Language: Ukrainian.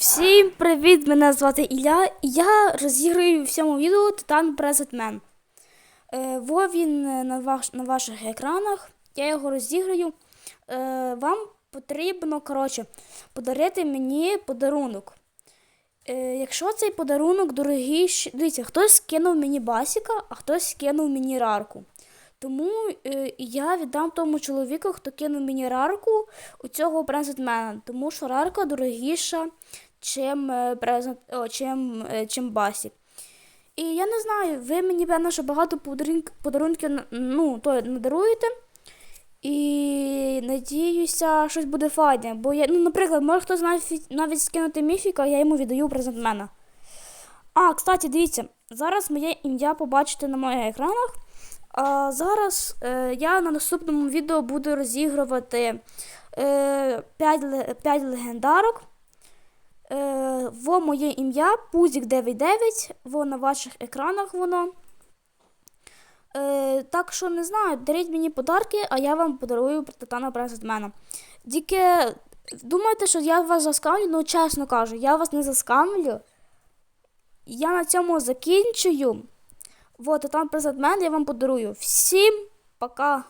Всім привіт! Мене звати Ілля, і я розіграю в цьому відео Титан Презентмен. Е, во він е, на, ваш, на ваших екранах. Я його розіграю. Е, вам потрібно, коротше, подарити мені подарунок. Е, якщо цей подарунок дорогий, дивіться, хтось скинув мені басіка, а хтось скинув мені рарку. Тому е, я віддам тому чоловіку, хто кинув мені рарку у цього презентмена, тому що рарка дорогіша, чим, е, презент, о, чим, е, чим басік. І я не знаю, ви мені певно, що багато подарунків ну, то, надаруєте. І надіюся, щось буде файне. Бо я, ну, наприклад, може хтось навіть, навіть скинути міфіка, я йому віддаю презентмена. А, кстати, дивіться, зараз моє ім'я побачите на моїх екранах. А зараз е, я на наступному відео буду розігрувати е, 5, 5 легендарок. Е, во моє ім'я Пузік99, во на ваших екранах воно. Е, так що не знаю, даріть мені подарки, а я вам подарую Титана Презентмена. Тільки думаєте, що я вас заскамлю? Ну, чесно кажу, я вас не заскамлю. Я на цьому закінчую. Вот, Титан Презентмен я вам подарую. Всім пока!